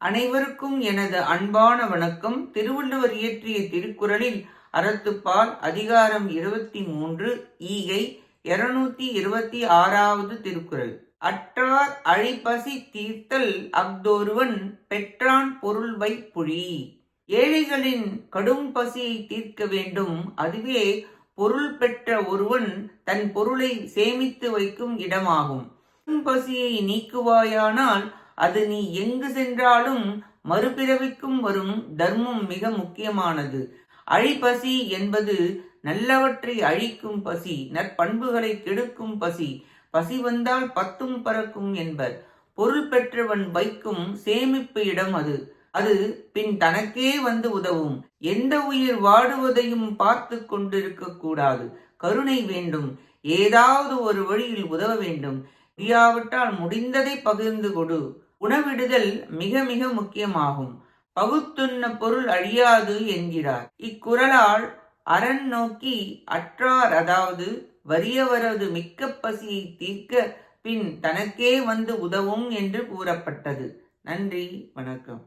அனைவருக்கும் எனது அன்பான வணக்கம். திருவள்ளுவர் இயற்றிய திருக்குறளில் அறத்துப்பால் அதிகாரம் இருபத்தி மூன்று ஈகை இருநூத்தி இருபத்தி ஆறாவது திருக்குறள். அற்றார் அழிப்பசி தீர்த்தல் அஃதொருவன் பெற்றான் பொருள் வைப்புழி ஏழைகளின் கடும் பசியை தீர்க்க வேண்டும். அதுவே பொருள் பெற்ற ஒருவன் தன் பொருளை சேமித்து வைக்கும் இடமாகும். பசியை நீக்குவாயானால் அது நீ எங்கு சென்றாலும் மறுபிறவிக்கும் வரும் தர்மம் மிக முக்கியமானது. அழிப்பசி என்பது நல்லவற்றை அழிக்கும் பசி நற்பண்புகளை கெடுக்கும் பசி. பசி வந்தால் பத்தும் பறக்கும் என்பர். பொருள் பெற்றவன் வைக்கும் சேமிப்பு இடம் அது. அது பின் தனக்கே வந்து உதவும். எந்த உயிர் வாடுவதையும் பார்த்து கொண்டிருக்க கூடாது. கருணை வேண்டும். ஏதாவது ஒரு வழியில் உதவ வேண்டும். முடியாவிட்டால் முடிந்ததை பகிர்ந்து கொடு. உணவிடுதல் மிக மிக முக்கியமாகும். பகுத்துண்ண பொருள் அழியாது என்கிறார். இக்குறளால் அரண் நோக்கி அற்றார் அதாவது வறியவரது மிக்க பசியை தீர்க்க பின் தனக்கே வந்து உதவும் என்று கூறப்பட்டது. நன்றி வணக்கம்.